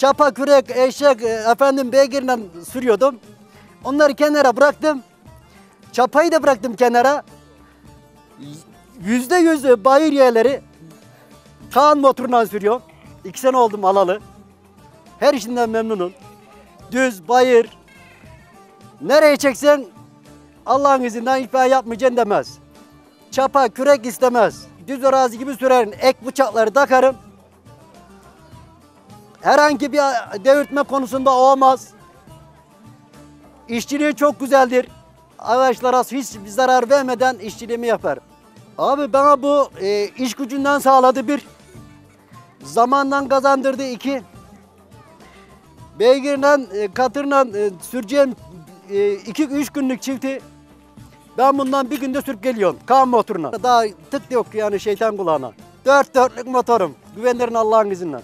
çapa, kürek, eşek, e, efendim beygirle sürüyordum. Onları kenara bıraktım. Çapayı da bıraktım kenara. Yüzde yüz bayır yerleri Kaan motorundan sürüyorum. İki sene oldum alalı. Her işinden memnunum. Düz, bayır. Nereye çeksen Allah'ın hiçbir şey yapmayacaksın demez. Çapa, kürek istemez. Düz arazi gibi sürerim. Ek bıçakları takarım. Herhangi bir devirtme konusunda olmaz. İşçiliği çok güzeldir. Ağaçlara hiç zarar vermeden işçiliğimi yapar. Abi bana bu e, iş gücünden sağladı bir. Zamandan kazandırdı iki. Beygirle, e, katırla e, süreceğim e, iki üç günlük çifti ben bundan bir günde sürüp geliyorum. Kaan motoruna. Daha tık yok yani şeytan kulağına. Dört dörtlük motorum. Güvenirin Allah'ın izniyle.